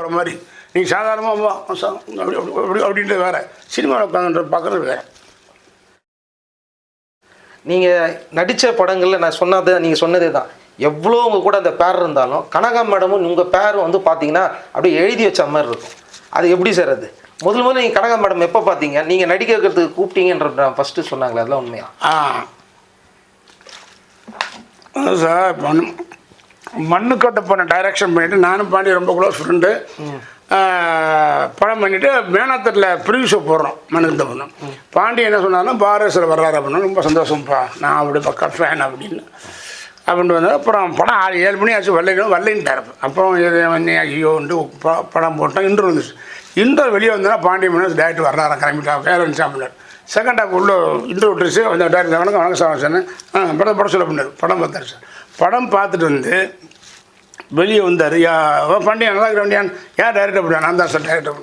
போகிற மாதிரி. நீ சாதாரணமாக அப்படி அப்படி அப்படி அப்படின்ட்டு வேற. சினிமாவில் உட்காந்து பார்க்குறது வேற. நீங்கள் நடித்த படங்களில் நான் சொன்னது நீங்கள் சொன்னதே தான். எவ்வளோ உங்க கூட அந்த பேர் இருந்தாலும் கனகா மேடமும் உங்கள் பேரும் வந்து பார்த்தீங்கன்னா அப்படியே எழுதி வச்ச மாதிரி இருக்கும். அது எப்படி சார் அது? முதல் முதல்ல நீங்கள் கனகா மேடம் எப்போ பார்த்தீங்க? நீங்கள் நடிக்க வைக்கிறதுக்கு கூப்பிட்டீங்கன்ற ஃபஸ்ட்டு சொன்னாங்களே அதெல்லாம் உண்மையா? ஆ. சார் மண்ணுக்கோட்டை போன டைரக்ஷன் பண்ணிவிட்டு நானும் பாண்டி ரொம்ப க்ளோஸ் ஃப்ரெண்டு படம் பண்ணிவிட்டு மேனாத்தட்டில் ப்ரிவியூ ஷோ போடுறோம் மண்ணுக்கிட்ட பண்ணோம் பாண்டி என்ன சொன்னாலும் பாரேஸ்வரர் வர்றாரு அப்படின்னா ரொம்ப சந்தோஷம்ப்பா. நான் அப்படி பக்கா ஃபேன் அப்படின்னு. அப்படின்ட்டு வந்தது அப்புறம் படம் ஆறு ஏழு மணி ஆச்சு வரலைன்னு வரலைன்ட்டார். அப்புறம் இது வந்து ஐயோன்ட்டு ப- படம் போட்டோம் இன்டர் வந்துச்சு. இன்டர் வெளியே வந்தோன்னா பாண்டி மணி டேரக்டர் வர்றாரு கிளம்பிட்டா வேறு இருந்துச்சு அப்படின்னாரு. செகண்ட் ஹாஃப் உள்ள இன்டர் விட்டுருச்சு. அந்த டேரக்டர் வணக்கம் வணக்கம் சார் சொன்னேன் படம் படம் சொல்ல பண்ணார் படம் பார்த்தாரு சார். படம் பார்த்துட்டு வந்து வெளியே வந்தார். யா ஓ பாண்டியா நல்லா இருக்கிற யார் டேரக்டர் பண்ணுவேன் நான் தான் சார் டேரக்டர்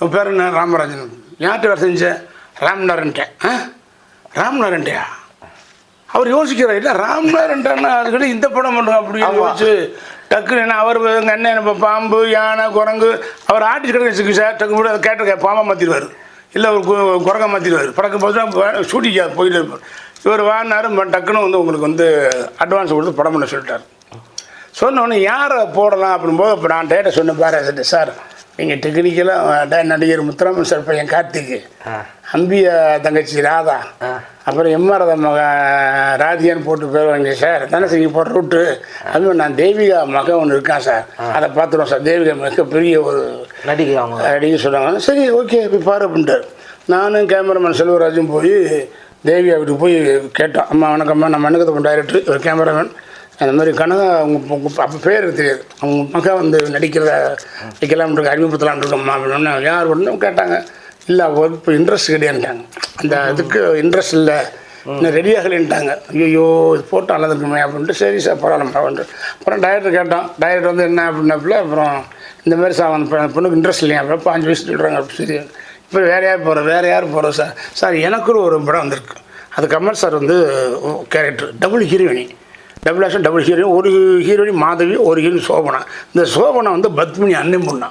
உன் பேர் என்ன? ராமராஜன். யார்கிட்ட வேறு செஞ்சேன் ராம்நாரன்ட்டேன் ஆ? ராம்நாரன்ட்டையா அவர் யோசிக்கிறார் இல்லை ராம்நாரன்ட்டானா அதுக்கிட்ட இந்த படம் பண்ணுங்க அப்படின்னு யோசிச்சு டக்குன்னு என்ன அவர் எங்கள் அண்ணன் இப்போ பாம்பு யானை குரங்கு அவர் ஆர்டிஸ்ட் கிட்ட வச்சுக்கு சார் டக்கு கூட அதை கேட்ட பாம்பா மாற்றிடுவார் இல்லை ஒரு குரங்கா மாற்றிடுவார் படக்க போது ஷூட்டிங்க போயிட்டு இருப்பார் இவர் வாங்கினாரு டக்குன்னு வந்து உங்களுக்கு வந்து அட்வான்ஸ் கொடுத்து படம் பண்ண சொல்லிட்டார். சொன்ன உடனே யாரை போடலாம்? அப்படின்போது இப்போ நான் டேட்டை சொன்ன பாரு சார் நீங்கள் டெக்னிக்கலாக நடிகர் முத்துராமன் சார் பையன் கார்த்திக் அம்பியா தங்கச்சி ராதா அப்புறம் எம்ஆர் மக ராதியான்னு போட்டு பேர் வாங்க சார் தனசிங்க போடுற ரூட்டு அதுவும் நான் தேவிகா மகன் ஒன்று இருக்கான் சார் அதை பார்த்துருவோம் சார். தேவிகா மிக பெரிய ஒரு நடிகை அவங்க. அப்படின்னு சொன்னாங்க. சரி ஓகே போய் பாரு அப்படின்ட்டார். நானும் கேமராமேன் செல்வராஜும் போய் தேவி அவருக்கு போய் கேட்டோம் அம்மா வணக்கம்மா நம்ம மண்ணுக்கத்தை டைரக்டர் ஒரு கேமராமேன் அந்த மாதிரி கனகா அவங்க அப்போ பேர் தெரியாது. அவங்க மகன் வந்து நடிக்கிறத வைக்கலாம்னு இருக்கு அறிமுகப்படுத்தலாம்னு இருக்கோம்மா அப்படின்னு யார் ஒன்றும் கேட்டாங்க. இல்லை அவர் இப்போ இன்ட்ரெஸ்ட் கிடையாதுட்டாங்க அந்த இதுக்கு இன்ட்ரெஸ்ட் இல்லை. இன்னும் ரெடி ஆகலைன்ட்டாங்க. ஐயோ இது போட்டோ நல்லா இருக்குமே அப்படின்ட்டு சரி சார் பரவாயில்லம்மா அப்படின்ட்டு. அப்புறம் டைரக்டர் கேட்டோம். டைரக்டர் வந்து என்ன அப்படின்னப்பில் அப்புறம் இந்த மாதிரி சார் அந்த பொண்ணுக்கு இன்ட்ரெஸ்ட் இல்லையா? அப்புறம் பாஞ்சு வயசு சொல்கிறாங்க அப்படி சரி. இப்போ வேறு யார் போகிறோம் வேறு யார் போகிறோம் சார் சார் எனக்கு ஒரு படம் வந்திருக்கு. அது கமல் சார் வந்து character double heroine double action double heroine ஒரு ஹீரோயின் மாதவி ஒரு ஹீரோயின் சோபனா. இந்த சோபனா வந்து பத்மினி அண்ணன் பொண்ணா.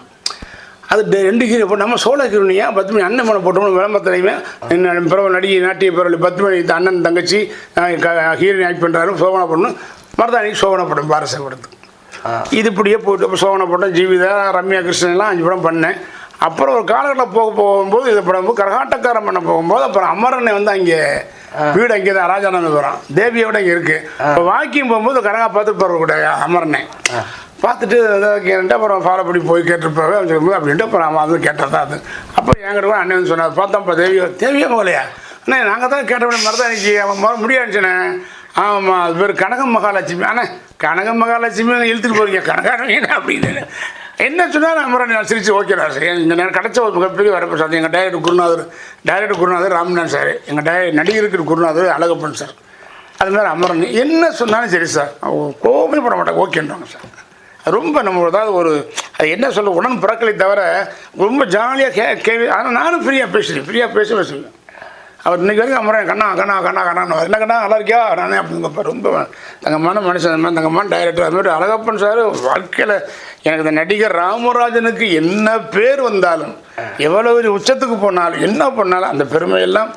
அது ரெண்டு ஹீரோ இப்போ நம்ம சோழ ஹீரோனியா பத்மினி அண்ணன் மனை போட்டோம்னு விளம்பரத்துலையுமே என்ன பிறகு நடிகை நாட்டிய பிறகு பத்மினி அண்ணன் தங்கச்சி ஹீரோயின் ஆக்ட் பண்ணுறாரு சோபனா பொண்ணு மருதாணிக்கு சோபனா படம் பாரச படத்துக்கு இது இப்படியே போயிட்டு இப்போ சோபனா படம் ஜீவிதா ரம்யா கிருஷ்ணன்லாம் அஞ்சு படம் பண்ணேன். அப்புறம் ஒரு காலகட்டத்தில் போக போகும்போது இது படம் கரகாட்டக்காரன் பண்ண போகும்போது அப்புறம் அமரனை வந்து அங்கே வீடு அங்கே தான் ராஜானந்தபுரம் தேவியோட இங்கே இருக்கு. இப்போ வாக்கிங் போகும்போது கரகா பார்த்து போகிற கூட அமரனை. பார்த்துட்டு கேட்டு அப்புறம் ஃபாலோ பண்ணி போய் சொல்லும்போது அப்படின்ட்டு அப்புறம் அவன் வந்து கேட்டது தான் அது. அப்போ என்கிட்ட கூட அண்ணன் வந்து சொன்னார் பார்த்தோம்ப்பா தேவியோ தேவியா போகலையா அண்ணே நாங்கள் தான் கேட்டவனே மருதாணிக்கு அவன் மறு முடியாச்சுண்ணே ஆமாம் அது பேர் கனக மகாலட்சுமி. அண்ணே கனக மகாலட்சுமி இழுத்துட்டு போறீங்க. கனகாரங்க அப்படின்னு. என்ன சொன்னாலும் அமரன் நான் சிரித்து ஓகே சார். இந்த நேரம் கிடச்ச ஒரு மிகப்பெரிய சார். எங்கள் டைரக்டர் குருநாதர் டைரக்டர் குருநாதர் ராம்நாத் சார். எங்கள் டை நடிகருக்கு குருநாதர் அழகப்பன் சார். அது மாதிரி அமரன். என்ன சொன்னாலும் சரி சார். கோபமே பட மாட்டாங்க. ஓகேன்றாங்க சார். ரொம்ப நம்ம ஏதாவது ஒரு அது என்ன சொல்ல உடன் பிறக்கலை தவிர ரொம்ப ஜாலியாக கே கேள்வி ஆனால் நானும் ஃப்ரீயாக பேசுகிறேன் ஃப்ரீயாக பேச பேசுவேன் அவர் இன்றைக்கி வரைக்கும் அமரன் கண்ணா கண்ணா கண்ணா கண்ணா என்ன கண்ணா நல்லா இருக்கியா? நானே அப்படிங்கப்ப ரொம்ப தங்கமான மனுஷன் அந்த மாதிரி தங்கமான டைரக்டர் அது மாதிரி அழகப்பன் சார் வாழ்க்கையில் எனக்கு இந்த நடிகர் ராமராஜனுக்கு என்ன பேர் வந்தாலும் எவ்வளோ ஒரு உச்சத்துக்கு போனாலும் என்ன பண்ணாலும் அந்த பெருமையெல்லாம்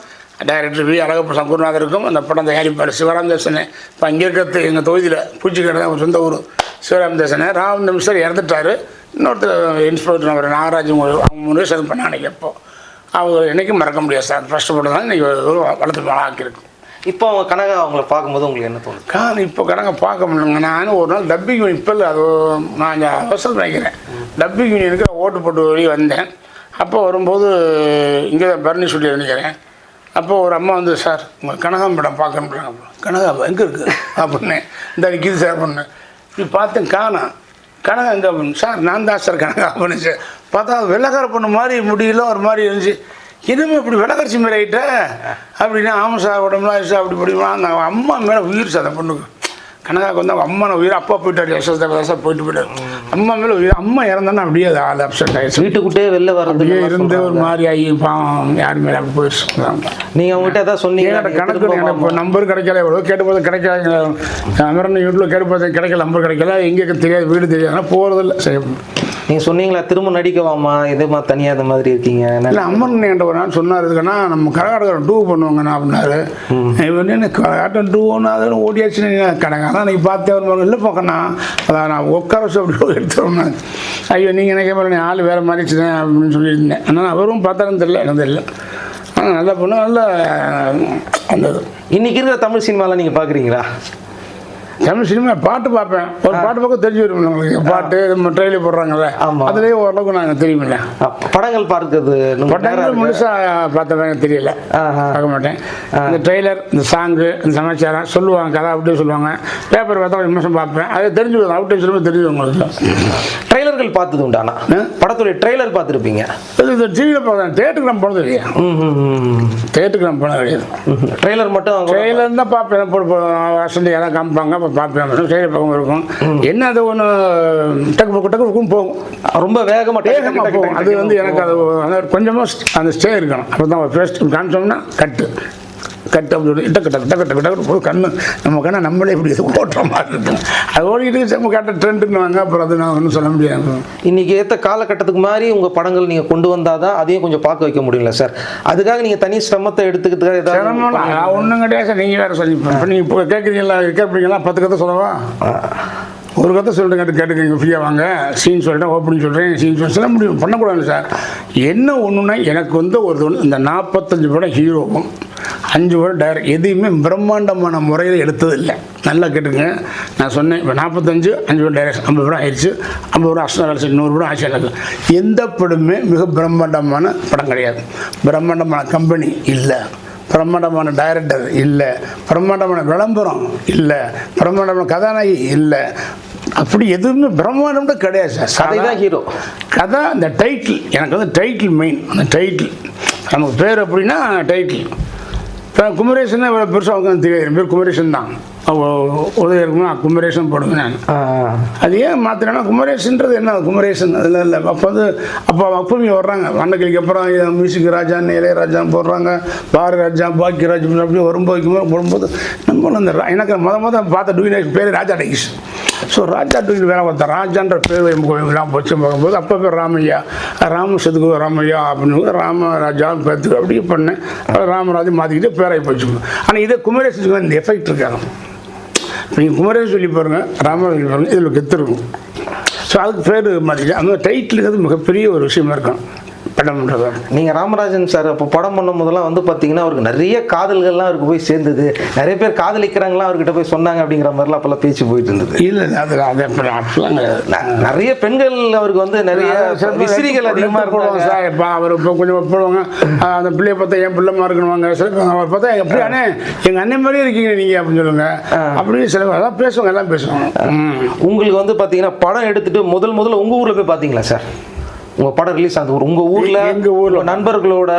டைரக்டர் வி அழகப்பன் குருநாதருக்கும் அந்த படம் தயாரிப்பார் சிவராம் தேசனே இப்போ அங்கே இருக்கிறது எங்கள் தொகுதியில் பூச்சிக்கடை தான் சொந்த ஊர். சிவராம் தேசனே ராம் நிமிஷம் இறந்துட்டார். இன்னொருத்தர் இன்ஸ்பெக்டர் அவர் நாகராஜ் அவங்க மூணு பேர் சேர்ந்து எப்போ அவங்க என்றைக்கும் மறக்க முடியாது சார் ஃபஸ்ட்டு படம் தான் இன்றைக்கி வளர்த்து ஆக்கியிருக்கும் இப்போ அவங்க கனக அவங்கள பார்க்கும்போது உங்களுக்கு என்ன தோணுது? கான் இப்போ கணங்க பார்க்க முடியலங்க. நான் ஒரு நாள் டப்பிங் யூனியன் இப்போ இல்லை அது நான் இங்கே அவசரம் நினைக்கிறேன். டப்பிங் யூனியனுக்கு ஓட்டு போட்டு வெளியே வந்தேன். அப்போ வரும்போது இங்கே தான் பரணி சொல்லி நினைக்கிறேன். அப்போ ஒரு அம்மா வந்து சார் உங்கள் கனகம் படம் பார்க்க முடியல கனகா எங்கே இருக்குது அப்படின்னு இந்த நிற்கிது சார் பண்ணேன் இப்படி பார்த்தேன் காணும் கனகா எங்கே அப்படின்னு சார் நான் தான் சார் கனகா அப்படின்னு. சார் பார்த்தா வெள்ளக்கார பொண்ணு மாதிரி முடியல ஒரு மாதிரி இருந்துச்சு. எதுவுமே இப்படி விளக்கரிசி மேலே ஆகிட்ட அப்படின்னா ஆமாம் சார் உடம்புலாம் சார் அப்படி படிக்கலாம் அம்மா மேலே உயிர் சார் அந்த பொண்ணுக்கு கனகாவுக்கு வந்து அவங்க அம்மா உயிர் அப்பா போயிட்டாரு யசோதா யசோதா போயிட்டு போயிட்டாரு. அம்மா மேலே உயிர் அம்மா இறந்தானே அப்படியே அது ஆள் அப்செட் ஆயிடுச்சு. வீட்டுக்குட்டே வெளில வர்றது அப்படியே இருந்து ஒரு மாதிரி ஆகி பாவம் யார் மேலே அப்படி போயிடுச்சு நீங்க அவங்ககிட்ட ஏதாவது சொன்னீங்க கணக்கு எனக்கு நம்பர் கிடைக்கல எவ்வளோ கேட்டு போது கிடைக்கல. அமரன் வீட்டில் கேட்டு போது கிடைக்கல நம்பர் கிடைக்கல. எங்கே தெரியாது வீடு தெரியாது ஆனால் போகிறதில்ல சரி. நீங்க சொன்னீங்களா திரும்ப நடிக்கவாமா எதுமா தனியா இந்த மாதிரி இருக்கீங்க இல்லை அம்மன் என்கிட்ட ஒரு நாள் சொன்னார் இதுக்குன்னா நம்ம கரகாட்டக்காரன் டூ பண்ணுவாங்கண்ணா அப்படின்னாரு. இவன் என்ன கரகாட்டம் டூ ஒன்று அதெல்லாம் ஓடியாச்சு கணக்கு அதான் நீ பார்த்தே வருவாங்க இல்லை போக்கண்ணா. அதான் நான் உட்கார வச்சு அப்படி ஐயோ நீங்கள் நினைக்க மாதிரி ஆள் வேறு மாதிரிச்சுதான் அப்படின்னு சொல்லியிருந்தேன். ஆனால் அவரும் பார்த்தாலும் தெரியல எனக்கு தெரியல. ஆனால் நல்ல பொண்ணு நல்ல அந்த இன்றைக்கி இன்னைக்கு இருக்கிற தமிழ் சினிமாலாம் நீங்கள் பார்க்குறீங்களா தமிழ் சினிமா பாட்டு பார்ப்பேன். ஒரு பாட்டு பக்கம் தெரிஞ்சு வரும் உங்களுக்கு பாட்டு ட்ரெயிலர் போடுறாங்கல்ல. அதுலேயே ஓரளவுக்கு நான் தெரியுமில்ல. படங்கள் பார்க்கிறது படங்கள் இருக்கு. முழுசா பார்த்தவன் எனக்கு தெரியல. பார்க்க மாட்டேன். இந்த ட்ரெய்லர் இந்த சாங்கு இந்த சமாச்சாரம் சொல்லுவாங்க கதை அப்படியே சொல்லுவாங்க. பேப்பர் பார்த்தா நிமிஷம் பார்ப்பேன். அது தெரிஞ்சுக்கணும் அவுட்டே சொல்லும்போது தெரிஞ்சு உங்களுக்கு. ட்ரெய்லர்கள் பார்த்தது உண்டானா? படத்துடைய ட்ரெய்லர் பார்த்துருப்பீங்க. இது டிவியில் பார்க்குறேன். தேட்டருக்கு நான் போனது இல்லையா. தேட்டருக்கு நான் போனது கிடையாது ட்ரெய்லர் மட்டும் ட்ரெயிலர் தான் பார்ப்பேன். வசந்தி எல்லாம் காமிப்பாங்க. அப்போ பார்ப்பேன் ட்ரெயிலர் பக்கம். இருக்கும் என்ன அது ஒன்று டக்கு டக்கு டக்கு போகும். ரொம்ப வேகமாக டக்கு, போகும். அது வந்து எனக்கு அது கொஞ்சமாக அந்த ஸ்டே இருக்கணும். அப்போ தான் ஃபேஸ்ட் காமிச்சோம்னா கட்டு கட்டு அப்படி ஒரு டக்கு டக்கு டக்கு டக்கு டக்கு போய் கண்ணு நம்ம கண்ணை நம்மளே இப்படி ஓட்டுற மாதிரி இருக்கும். அது ஓடிட்டு நம்ம கட்ட ட்ரெண்டுன்னு அப்புறம் அது நான் ஒன்றும் சொல்ல முடியாது. இன்னைக்கு ஏத்த காலகட்டத்துக்கு மாதிரி உங்க படங்கள் நீங்க கொண்டு வந்தாதான் அதையும் கொஞ்சம் பார்க்க வைக்க முடியல சார்? அதுக்காக நீங்க தனி சிரமத்தை எடுத்துக்கிறதுக்காக ஏதாவது ஒன்றும் கிடையாது சார். நீங்கள் வேறு சொல்லி நீங்கள் இப்போ கேட்குறீங்களா கேட்பீங்களா? பத்து கதை சொல்லவா? ஒரு கதை சொல்லிட்டு கேட்டு கேட்டுக்கங்க ஃப்ரீயாக வாங்க. சீன் சொல்லிட்டேன் ஓப்பனிங் சொல்கிறேன் சீன் சொல்லி சொல்ல முடியும் பண்ணக்கூடாது சார். என்ன ஒன்றுனா எனக்கு வந்து ஒரு இந்த நாற்பத்தஞ்சு படம் ஹீரோவும் அஞ்சு படம் டைரக்ட் எதையுமே பிரம்மாண்டமான முறையில் எடுத்தது இல்லை நல்லா கேட்டுங்க நான் சொன்னேன் இப்போ நாற்பத்தஞ்சு அஞ்சு படம் டைரக்ட் ஐம்பது படம் ஆயிடுச்சு. ஐம்பது படம் அஷ்டம் செய்யும் நூறு படம் ஆட்சி எனக்கு. எந்த படமே மிக பிரம்மாண்டமான படம் கிடையாது. பிரம்மாண்டமான கம்பெனி இல்லை. பிரம்மாண்டமான டைரக்டர் இல்லை. பிரம்மாண்டமான விளம்பரம் இல்லை. பிரம்மாண்டமான கதாநாயகி இல்லை. அப்படி எதுவுமே பிரம்மாண்டம்னு கிடையாது சார். கதை தான் ஹீரோ கதை அந்த டைட்டில் எனக்கு வந்து டைட்டில் மெயின் அந்த டைட்டில் நமக்கு பேர் அப்படின்னா டைட்டில் குமரேசன் இவ்வளோ பெருசாக அவங்க தெரியாது என் பேர் குமரேசன் தான். உதவி இருக்குமா குமரேசன் போடுவேன் நான். அது ஏன் மாத்திரனா குமரேசன்றது என்ன? குமரேசன் அதில் இல்லை. அப்போ வந்து அப்போ அப்பவே வர்றாங்க. வண்ணக்கிளிக்கு அப்புறம் மியூசிக் ராஜான்னு இளையராஜான்னு போடுறாங்க. பாரதி ராஜா பாக்கியராஜ் அப்படி வரும்போது போடும்போது நம்மளும் அந்த எனக்கு முத முத பார்த்த டூயின் பேர் ராஜா டெகிஸ். ஸோ ராஜா டூயின் வேலை பார்த்தா ராஜான்ற பேர் எல்லாம் போச்சு பார்க்கும்போது அப்போ பேர் ராமையா ராம சதுகு ராமையா அப்படின்னு ராமராஜா பேர்த்து அப்படியே பண்ணேன் அப்புறம் ராமராஜ் மாற்றிக்கிட்டு பேராகி போச்சு. ஆனால் இதே குமரேசனுக்கு இந்த எஃபெக்ட் இருக்காங்க நீங்கள் குமரேசன் சொல்லி பாருங்க ராமராஜ் சொல்லி பாருங்க இதில் கெத்து இருக்கும். ஸோ அதுக்கு பேர் மாதிரி அந்த டைட்டிலுங்கிறது மிகப்பெரிய ஒரு விஷயமா இருக்கும் படம்ன்றது நீங்க ராமராஜன் சார் அப்போ படம் பண்ணும் போதெல்லாம் வந்து பாத்தீங்கன்னா அவருக்கு நிறைய காதல்கள்லாம் அவருக்கு போய் சேர்ந்தது. நிறைய பேர் காதலிக்கிறாங்களா அவர்கிட்ட போய் சொன்னாங்க அப்படிங்கிற மாதிரிலாம் அப்பெல்லாம் பேச்சு போயிட்டு இருந்தது. இல்லை அது அது அப்படி அப்படிலாம் நிறைய பெண்கள் அவருக்கு வந்து நிறைய விசிறிகள் அதிகமா போடுவாங்க இருந்தாங்க. சார். இப்போ அவர் இப்போ கொஞ்சம் போடுவாங்க அந்த பிள்ளைய பார்த்தா என் பிள்ளைமா இருக்கணுவாங்க சில பேர் அவர் பார்த்தா எப்படி அண்ணே எங்கள் அண்ணன் மாதிரியே இருக்கீங்க நீங்கள் அப்படின்னு சொல்லுங்க அப்படியே சில அதான் பேசுவாங்க எல்லாம் பேசுவாங்க. உங்களுக்கு வந்து பாத்தீங்கன்னா படம் எடுத்துட்டு முதல் முதல்ல உங்க ஊர்ல போய் பாத்தீங்களா சார்? உங்க படம் ரிலீஸ் ஆனது. உங்க ஊர்ல எங்க ஊர்ல. நண்பர்களோட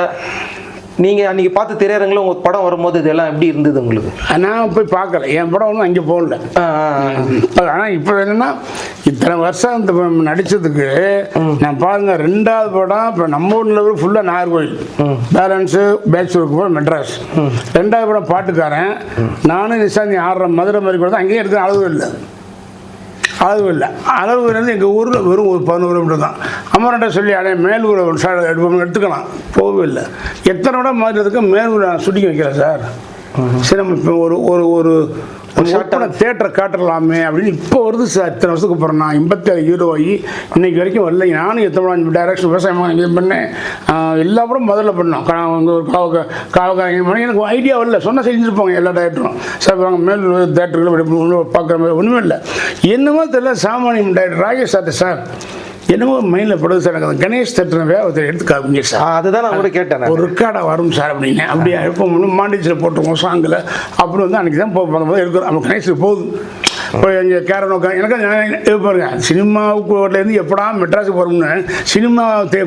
நீங்க அன்னைக்கு பார்த்து திரையரங்குல உங்க படம் வரும்போது இதெல்லாம் எப்படி இருந்தது உங்களுக்கு? நான் போய் பார்க்கல. என் படம் ஒன்றும் அங்கே போகல. ஆனால் இப்போ என்னன்னா இத்தனை வருஷம் இந்த நடிச்சதுக்கு நான் பாருங்க ரெண்டாவது படம் இப்போ நம்ம ஊரில் ஃபுல்லாக நாகர்கோவில். பேலன்ஸு பேச்சுலருக்கு போய் மெட்ராஸ் ரெண்டாவது படம் பாட்டுக்காரன். நானும் நிஷாந்தி ஆடுற மதுரை மாதிரி கூட தான் அங்கேயும் எடுக்க அளவு இல்லை. அளவு இல்லை. அளவு வந்து எங்கள் ஊரில் வெறும் ஒரு பதினோரு கிலோமீட்டர் தான். அம்மாட்ட சொல்லி அடே மேலூரை ஒரு சா எடுப்போம் எடுத்துக்கலாம். போகவே இல்லை. எத்தனை விட மாறுறதுக்கு மேலூரை நான் சுட்டிக்க வைக்கல சார். சரி நம்ம இப்போ ஒரு ஒரு ஒரு ஒரு தேட்டரை காட்டலாமே அப்படின்னு இப்போ வருது சார். இத்தனை வருஷத்துக்கு அப்புறம் நான் எண்பத்தேழு ஹீரோ ஆகி இன்னைக்கு வரைக்கும் வரல. நானும் எத்தனை டைரக்ஷன் விவசாயம் இது பண்ணேன். எல்லா படம் முதல்ல பண்ணோம். ஒரு காவக்க காவக்காரங்க எனக்கு ஐடியா வரல. சொன்னால் செஞ்சுருப்பாங்க எல்லா டேரக்டரும் சார் வாங்க மேல் தேட்டரில் பார்க்குற மாதிரி ஒன்றுமே இல்லை. என்னமோ தெரியல சாமானியம் டைரக்டர் ராகேஷ் சார் சார். என்னமோ மைண்டில் படுது சார் எனக்கு கணேஷ் தேட்டர் ஒருத்தர் எடுத்து காமிங்க சார். அதுதான் நான் கூட கேட்டேன். ஒரு ரெக்கார்டாக வரும் சார் அப்படின்னு. அப்படியே இப்போ மாண்டிச்சில் போட்டிருக்கோம் சாங்கில் அப்புறம் வந்து அன்றைக்கி தான் போ பார்க்கும்போது எடுக்கிறோம். நம்ம கணேஷில் போகுது இப்போ எங்கள் கேரன் உட்காந்து எனக்கு இது பாருங்க சினிமாவுக்குலேருந்து எப்படா மெட்ராஸுக்கு போகிறோம்னு சினிமா தே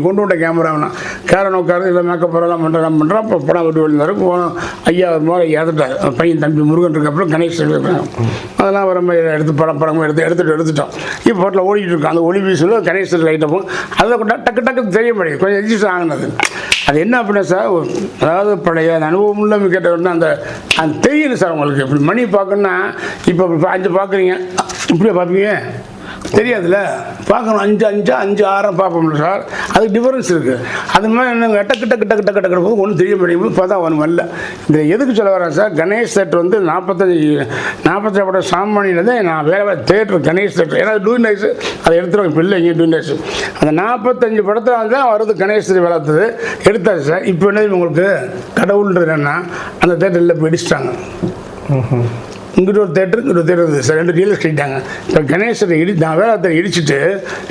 கொண்டு விட்ட கேமரா வேணாம். கேரன் உட்காந்து இல்லை மேக்கப் எல்லாம் பண்ணுறேன் பண்ணுறோம் இப்போ படம் விட்டு விழுந்தாரு போனோம். ஐயா ஒரு மாதிரி இறந்துட்டார். பையன் தம்பி முருகன் இருக்கப்பறம் கணேஷ் இருக்கிறாங்க அதெல்லாம் வர மாதிரி எடுத்து படம் படம் எடுத்து எடுத்துகிட்டு எடுத்துட்டோம். இப்போ பாட்டில் ஓடிட்டு இருக்கோம் அந்த ஒளி வீசில் கணேஷ் லைட்டை போகும் அதில் கூட டக்கு டக்கு தெரிய முடியும் கொஞ்சம் எஜிஸ்ட் ஆகினது. அது என்ன அப்படின்னா சார் ஒரு- அதாவது பழைய அந்த அனுபவம் உள்ள கேட்டவர்னா அந்த அந்த தெரியுது சார் உங்களுக்கு. இப்படி மணி பார்க்கணுன்னா இப்போ இப்போ அஞ்சு பார்க்குறீங்க. இப்படியே பார்ப்பீங்க? தெரியாதுல்ல? பார்க்கணும். அஞ்சு அஞ்சு அஞ்சு ஆறாம் பார்ப்போம்ல சார். அதுக்கு டிஃபரன்ஸ் இருக்குது அது மாதிரி என்ன கிட்ட கிட்ட டக்கு கிட்ட கிட்ட போது ஒன்றும் தெரிய மாட்டேங்குது. பார்த்தா ஒன்று வரல. இந்த எதுக்கு சொல்ல வரேன் சார்? கணேஷ் தேட்டர் வந்து நாற்பத்தஞ்சு நாற்பத்தஞ்சு படம் சாமானியில் தான் நான் வேறு தேட்டர் கணேஷ் தேட்டர் ஏன்னா டூ நைஸ் அதை எடுத்துருவோம் இப்போ இல்லை இங்கே டூ நைஸ் அந்த நாற்பத்தஞ்சு படத்தில் தான் வருது கணேஷ் தேட்டர் வளர்த்தது. எடுத்தாச்சு சார். இப்போ என்னது உங்களுக்கு? கடவுள்ன்றது என்னன்னா அந்த தேட்டரில் போய் இடிச்சிட்டாங்க இங்கிட்ட ஒரு தேட்டர் இங்கிட்ட ஒரு தேட்டர் சார் ரெண்டு டீலர்ஸ் கட்டிட்டாங்க இப்போ கணேசரை இடி நான் வேலை இடிச்சிட்டு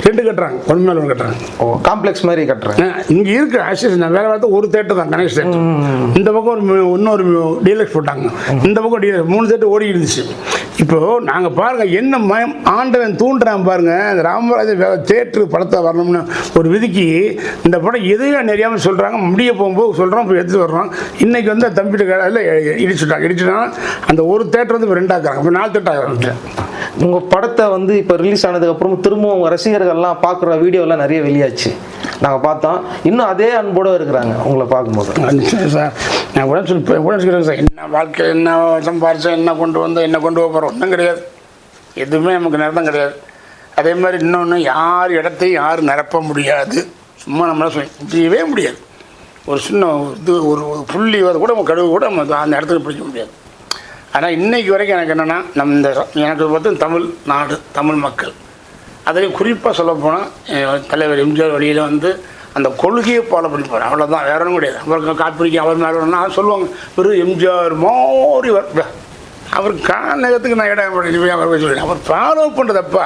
ரெண்டு கட்டுறாங்க. ஒன்று மேலே ஒன்று கட்டுறாங்க. ஓ காம்ப்ளெக்ஸ் மாதிரி கட்டுறேன் இங்கே இருக்கு ஆக்சுவலி நான் வேலை பார்த்து ஒரு தேட்டர் தான் கணேஷ் தேட்டர் இந்த பக்கம் ஒரு இன்னொரு டீலக்ஸ் போட்டாங்க. இந்த பக்கம் டீலக்ஸ் மூணு தேட்டர் ஓடி இருந்துச்சு. இப்போ நாங்கள் பாருங்க என்ன மயம் ஆண்டவன் தூண்டுறான் பாருங்கள் அந்த ராமராஜ தேட்டரு படத்தை வரணும்னு ஒரு விதிக்கு இந்த படம் எதையும் நிறையாமல் சொல்கிறாங்க முடிய போகும்போது சொல்கிறோம் இப்போ எடுத்து வர்றோம். இன்றைக்கி வந்து தம்பிட்டு கடையில் இடிச்சுட்டாங்க இடிச்சுட்டாங்க. அந்த ஒரு தேட்டர் வந்து இப்போ ரெண்டாக்குறாங்க இப்போ நாலு தேட்டர் உங்கள் படத்தை வந்து இப்போ ரிலீஸ் ஆனதுக்கப்புறம் திரும்பவும் உங்கள் ரசிகர்கள்லாம் பார்க்குற வீடியோலாம் நிறைய வெளியாச்சு. நாங்கள் பார்த்தோம். இன்னும் அதே அன்போடு இருக்கிறாங்க உங்களை பார்க்கும்போது. நிச்சயம் சார். நான் கூட சொல்லி கூட சொல்கிறேன் சார். என்ன வாழ்க்கை என்ன சம்பாரிச்சோம் என்ன கொண்டு வந்தோம் என்ன கொண்டு போகிறோம் ஒன்றும் கிடையாது. எதுவுமே நமக்கு நேரம் கிடையாது. அதே மாதிரி இன்னொன்று யார் இடத்தையும் யாரும் நிரப்ப முடியாது. சும்மா நம்மளால் செய்யவே முடியாது. ஒரு சின்ன இது ஒரு புள்ளி வர கூட நம்ம கழுவு கூட நம்ம அந்த இடத்துக்கு பிடிக்க முடியாது. ஆனால் இன்றைக்கு வரைக்கும் எனக்கு என்னென்னா நம்ம இந்த எனக்கு பார்த்து தமிழ் நாடு தமிழ் மக்கள். அதுலேயும் குறிப்பாக சொல்லப்போனால் தலைவர் எம்ஜிஆர் வழியில் வந்து அந்த கொள்கையை ஃபாலோ பண்ணி போகிறேன் அவ்வளோதான் வேற ஒன்றும் கிடையாது. அவருக்கு காப்பிடிக்க அவர் மேலே வரணும்னா சொல்லுவாங்க. வெறும் எம்ஜிஆர் மோரி வர் அவர் காலகத்துக்கு நான் இடம் அவர் சொல்லுவேன் அவர் ஃபாலோ பண்ணுறதப்பா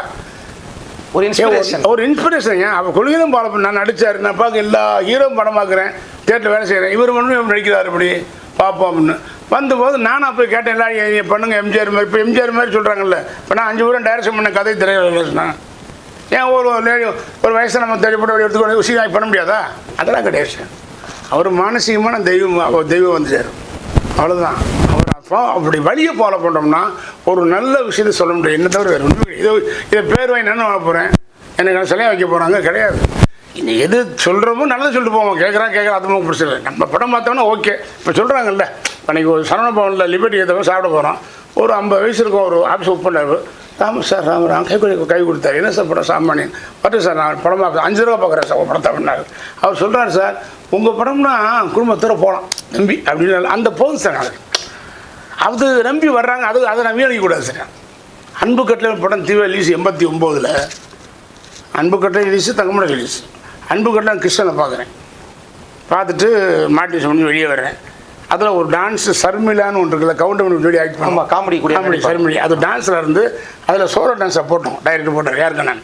ஒரு இன்ஸ்பிரேஷன் ஒரு இன்ஸ்பிரேஷன் ஏன்? அவர் கொள்கையும் ஃபாலோ பண்ண நான் நடிச்சார் நான் பார்க்க எல்லா ஹீரோ படம் பார்க்குறேன் தேட்டரில் வேலை செய்கிறேன் இவர் மட்டும் இவர் நடிக்கிறார் இப்படி பார்ப்போம் அப்படின்னு. வந்தபோது நானும் போய் கேட்டேன் எல்லாம் ஏ- ஏ பண்ணுங்க எம்ஜிஆர் மாதிரி. இப்போ எம்ஜிஆர் மாதிரி சொல்கிறாங்கல்ல இப்போ நான் அஞ்சு பேரும் டைரக்ஷன் பண்ண கதை திரையில ஏன் ஒரு லேடி ஒரு வயசு நம்ம தேடிப்பட்ட எடுத்துக்கொண்டு சீக்கிரம் பண்ண முடியாதா? அதெல்லாம் கிடையாது. சார் அவர் மானசீகமான தெய்வம் அவர் தெய்வம் வந்துட்டார். அவ்வளோதான் அவர் அப்போ அப்படி வழியை ஃபாலோ பண்ணோம்னா ஒரு நல்ல விஷயத்தை சொல்ல முடியும் என்ன தவிர வேறு ஒன்றும் இது இதை இதை பேர் வாங்கி என்ன வாங்க போகிறேன் எனக்கு சிலையை வைக்க போகிறாங்க கிடையாது. இன்னும் எது சொல்கிறோமோ நல்லது சொல்லிட்டு போவோம். கேட்குறான் கேட்குறான் அது நமக்கு நம்ம படம் பார்த்தோம்னா ஓகே. இப்போ சொல்கிறாங்கல்ல அன்றைக்கி ஒரு சரவண பவனில் லிபர்ட்டி ஏற்றவங்க சாப்பிட போகிறோம் ஒரு ஐம்பது வயசு இருக்கும் ஒரு ஆஃபீஸ் ஒர்க் பண்ணார். ராம சார் ராம ராம் கை கொடு கை கொடுத்தாரு. என்ன சார் படம் சாமானியன்? பட்டு சார் நான் படம் அஞ்சு ரூபா பார்க்குறேன் சார் உங்கள் படத்தை அப்படின்னாரு. அவர் சொல்கிறார் சார் உங்கள் படம்னா குடும்பத்தோட போகலாம் நம்பி அப்படின்னு. அந்த போதும் சார் நான் அது நம்பி வர்றாங்க அது அதை நான் வீணடிக்கக்கூடாது சார். அன்பு கட்டளை படம் தீவிர ரிலீஸ் எண்பத்தி ஒம்போதில் அன்பு கட்டளை ரிலீஸ் தங்கமட ரிலீஸ் அன்பு கட்டளை கிருஷ்ணனை பார்க்குறேன். பார்த்துட்டு மாட்டி பண்ணி வெளியே வர்றேன். அதில் ஒரு டான்ஸ் சர்மிலான்னு ஒன்று இருக்குல்ல கவுண்டர் வீடியோ ஆக்ட் பண்ணுவோம் காமெடி நடிப்பாங்க. சர்மிலி அது டான்ஸில் இருந்து அதில் சோலோ டான்ஸை போட்டோம். டைரக்டர் போட்டார் யாருக்கு நான்?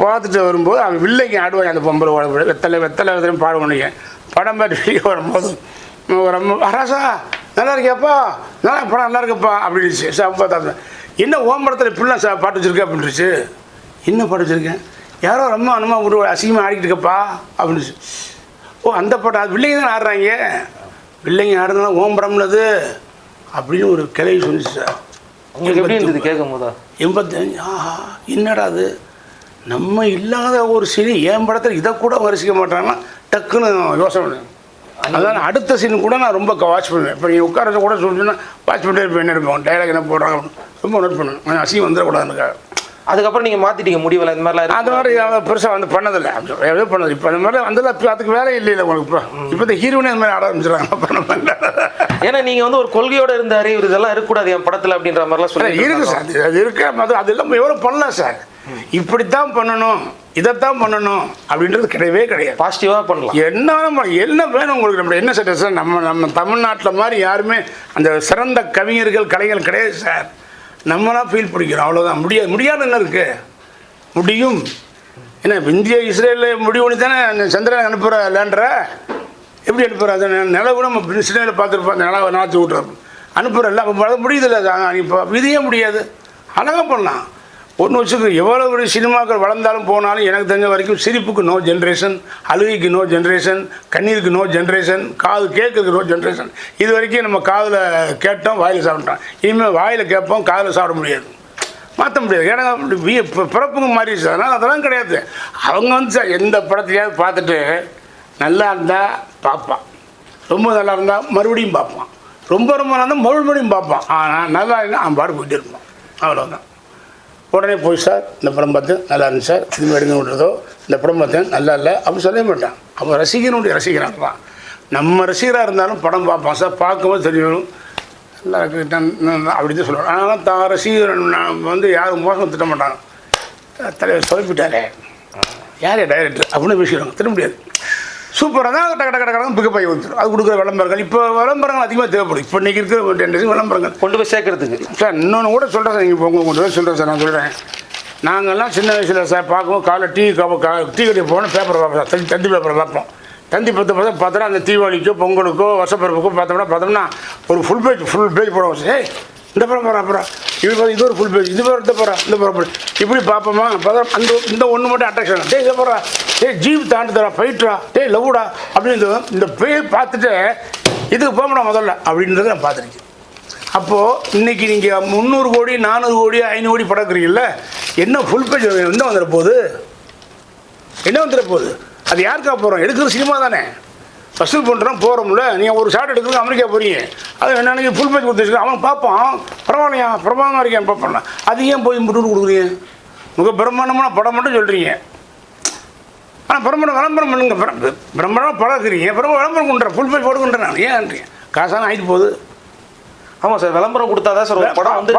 பார்த்துட்டு வரும்போது அவன் வில்லைக்கு ஆடுவாங்க அந்த பொம்பளை ஓட வெத்தலை வெத்தலை வெத்தலையும் பாடுவானுங்க படம் பார்த்து வெளியே வரும்போது ஒரு அம்மா ராசா நல்லா இருக்கியாப்பா? நல்லா படம் நல்லா இருக்குப்பா அப்படின்னுச்சு. தான் என்ன ஓம் படத்தில் இப்படிலாம் சார் பாட்டு வச்சிருக்க? அப்படின்னுச்சு. என்ன பாட்டு வச்சிருக்கேன் யாரோ ரொம்ப அனுமா ஒரு அசிங்கமாக ஆடிக்கிட்டு இருக்கப்பா அப்படின்னுச்சு. ஓ அந்த பாட்டு அது பிள்ளைங்க தான் ஆடுறாங்க? பிள்ளைங்க ஆடுறதுனால ஓம் படம்ல அது அப்படின்னு ஒரு கிளவி சொல்லிச்சு சார். உங்களுக்கு எப்படி இருந்தது கேட்கும் போதா எண்பத்தஞ்சு. ஆஹா என்னடா அது? நம்ம இல்லாத ஒரு சீனி என் படத்தில் இதை கூட வரிசிக்க மாட்டாங்கன்னா டக்குன்னு யோசனை பண்ணுவேன் அதான் அடுத்த சீன் கூட நான் ரொம்ப வாட்ச் பண்ணுவேன். இப்போ நீ உட்கார கூட சொல்லிட்டுன்னா வாட்ச் பண்ணிட்டே இருப்பேன். என்ன இருப்பேன் டைலாக் என்ன போடுறாங்க ரொம்ப நோட் பண்ணுவேன். அசிங்கம் வந்துடக்கூடாதுக்காக அதுக்கப்புறம் நீங்க மாத்திட்டீங்க முடிவில் இந்த மாதிரிலாம் இருக்கு மாதிரி பெருசாக வந்து பண்ணதில்லை. எதுவும் பண்ணது. இப்போ அந்த மாதிரி வந்ததில்ல. இப்போ அதுக்கு வேலை இல்லை உங்களுக்கு இப்போ. இப்போ இந்த ஹீரோனே அந்த மாதிரி ஆட ஆரம்பிச்சிடறாங்க ஏன்னா நீங்க வந்து ஒரு கொள்கையோட இருந்தாரு இவர் இதெல்லாம் இருக்கக்கூடாது என் படத்துல அப்படின்ற மாதிரிலாம் சொல்லி இருக்கு சார். அது- இருக்கு. அது அது எல்லாம் எவ்வளோ பண்ணலாம் சார்? இப்படித்தான் பண்ணணும். இதைத்தான் பண்ணணும். அப்படின்றது கிடையவே கிடையாது. பாசிட்டிவா பண்ணலாம். என்ன. என்ன வேணும் உங்களுக்கு? நம்ம என்ன சார் சார் நம்ம நம்ம தமிழ்நாட்டில் மாதிரி யாருமே அந்த சிறந்த கவிஞர்கள் கலைஞர்கள் கிடையாது சார். நம்மளாம் ஃபீல் பிடிக்கிறோம் அவ்வளோதான் முடியாது. முடியாது என்ன இருக்குது முடியும். ஏன்னா இப்ப இந்திய இஸ்ரேலில் முடிவு பண்ணி தானே சந்திரன் அனுப்புகிற லேண்டரை எப்படி அனுப்புகிற அதை நிலவு நில கூட நம்ம சிலையில் பார்த்துருப்போம். அந்த நிலவை நாற்று விட்றோம் அனுப்புகிறல்ல அப்போ முடியுதில்ல. இப்போ விதியே முடியாது. அழகாக பண்ணலாம். ஒன்று வச்சுக்க எவ்வளோ ஒரு சினிமாக்கள் வளர்ந்தாலும் போனாலும் எனக்கு தெரிஞ்ச வரைக்கும் சிரிப்புக்கு நோ ஜென்ரேஷன் அழுகைக்கு நோ ஜென்ரேஷன் கண்ணீருக்கு நோ ஜென்ரேஷன் காது கேட்கறதுக்கு நோ ஜென்ரேஷன் இது வரைக்கும் நம்ம காதில் கேட்டோம் வாயில் சாப்பிட்டோம். இனிமேல் வாயில் கேட்போம் காதில் சாப்பிட முடியாது. மாற்ற முடியாது. ஏன்னா வி- பிறப்புங்க மாறிடுச்சு. அதனால் அதெல்லாம் கிடையாது. அவங்க வந்து சார் எந்த படத்தையாவது பார்த்துட்டு நல்லா இருந்தால் பார்ப்பான். ரொம்ப நல்லா இருந்தால் மறுபடியும் பார்ப்பான். ரொம்ப ரொம்ப நல்லா இருந்தால் மறுபடியும் பார்ப்பான். ஆனால் நல்லா இருந்தால் அவன் பாடு போயிட்டே இருப்பான். அவ்வளோதான் உடனே போய் சார் இந்த படம் பார்த்து நல்லா இருந்துச்சு சார் திரும்பி எடுங்க இந்த படம் பார்த்தேன் நல்லா இல்லை அப்படின்னு சொல்லவே மாட்டான். அவன் ரசிகனுடைய ரசிகனாக தான் நம்ம ரசிகராக இருந்தாலும் படம் பார்ப்பான் சார் பார்க்கும்போது தெரியும். நல்லா இருக்கு அப்படின்னு அப்படி தான் சொல்லுவேன். ஆனால் தான் ரசிகர் நான் வந்து யாரும் மோசம் திட்ட மாட்டாங்க தலைவர் சொதப்பிட்டாரே. யார் டைரக்டர்? அப்படின்னு பேசிடுவாங்க. திட்ட முடியாது. சூப்பராக தான் டக்கு டக்கு டக்கு பிக்கப் ஆகி வந்துடும் அது கொடுக்குற விளம்பரங்கள். இப்போ விளம்பரங்கள் அதிகமாக தேவைப்படும். இப்போ இன்றைக்கி இருக்கிற டென்டேஷன் விளம்பரங்கள். கொண்டு போய் சேர்க்கறதுக்கு. சார் இன்னொன்று கூட சொல்கிறேன் சார். நீங்கள் உங்கள் உங்கள் சொல்கிறேன் சார். நான் சொல்கிறேன் நாங்கள்லாம் சின்ன வயசில் சார் பார்க்கும்போது காலைல டீ கா டீ கட்டி போனால் பேப்பர் பார்ப்போம் தந்தி தந்தி பேப்பரை பார்ப்போம். தந்தி பத்து பார்த்தா பார்த்தோன்னா அந்த தீபாவளிக்கோ பொங்கலுக்கோ வருஷப்பிறப்புக்கோ பார்த்தோம்னா பார்த்தோம்னா ஒரு ஃபுல் பேஜ் ஃபுல் பேஜ் போடுவோம் சார். இந்த படம் போகிறா அப்புறம் இது பாரு, இது ஒரு ஃபுல் பேஜ் இது போகிற இந்த போகிறா இந்த படம் இப்படி பார்ப்போமா பதம் அந்த இந்த ஒன்று மட்டும் அட்ராக்ஷன் டே இதை போகிறா டே ஜீப் தாண்டி தரா ஃபைட்ரா டேய் லவ்டா அப்படின்னு இந்த- பேய் பார்த்துட்டு இதுக்கு போகணும் முதல்ல அப்படின்றத நான் பார்த்துருக்கேன். அப்போது இன்னைக்கு நீங்கள் முந்நூறு கோடி நானூறு கோடி ஐநூறு கோடி படக்குறீங்கல்ல என்ன ஃபுல் பேஜ் என்ன வந்துட போகுது? என்ன வந்துட போகுது? அது யாருக்கா போகிறோம் எடுக்கிற சினிமா தானே. வசூல் பண்ணுறோம் போகிறோம்ல நீங்கள் ஒரு ஷார்ட் எடுக்கிறது அமெரிக்கா போறீங்க. அது என்னன்னு ஃபுல் பேஜ் கொடுத்துருக்கு அவன் பார்ப்பான். பரவாயில்லையா? பிரமாதமாக இருக்கேன் பார்ப்பான் அது ஏன் போய் முட்டு கொடுக்குறீங்க? மிக பிரம்மாண்டமான படம் மட்டும் சொல்கிறீங்க ஆனால் பிரம்மாண்டம் விளம்பரம் பண்ணுங்க. பிர- பிரம்மாண்டமாக படம் இருக்கிறீங்க விளம்பரம் கொண்டுறேன் ஃபுல் பேஜ் போட்டுக்கின்றேன் நான் ஏன்றீங்க காசான ஆகிட்டு போகுது. ஆமா சார் விளம்பரம் கொடுத்தாதான் சார் ஒரு படம் வந்து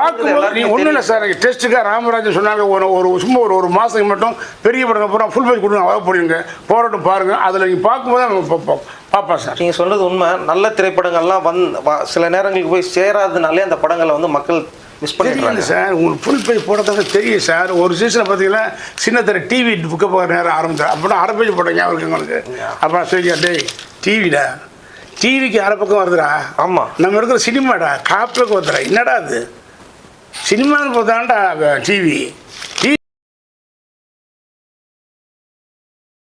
நீ ஒன்றும் இல்லை சார். டெஸ்ட்டுக்காக ராமராஜன் சொன்னாங்க ஒரு ஒரு சும்மா ஒரு ஒரு மாதத்துக்கு மட்டும் பெரிய படம் பூரா ஃபுல் பேஜ் கொடுங்க அவ்வளோ போடுங்க போராட்டம் பாருங்கள் அதில் நீங்கள் பார்க்கும்போது நம்ம பார்ப்போம் பார்ப்போம் சார். நீங்க சொல்றது உண்மை. நல்ல திரைப்படங்கள்லாம் வந் சில நேரங்களுக்கு போய் சேராதனாலே அந்த படங்களை வந்து மக்கள் மிஸ் பண்ணிடுறாங்க. சார். உங்களுக்கு ஃபுல் பேஜ் போடுறதுக்கு தெரியும் சார். ஒரு சீசனை பார்த்தீங்கன்னா சின்ன திரை டிவி புக்க போகிற நேரம் ஆரம்பிச்சார் அப்படின்னா அரை பேஜ் போட்டேன் ஞாபகம் இருக்கு உங்களுக்கு? அப்புறம் சரி டேய் டிவிடா டிவிக்கு அரை பக்கம் வருதுடா. ஆமா. நம்ம இருக்கிற சினிமாடா காப்பிக்கு வருதுடா என்னடா அது? சினிமான்னு பார்த்தாண்டா டிவி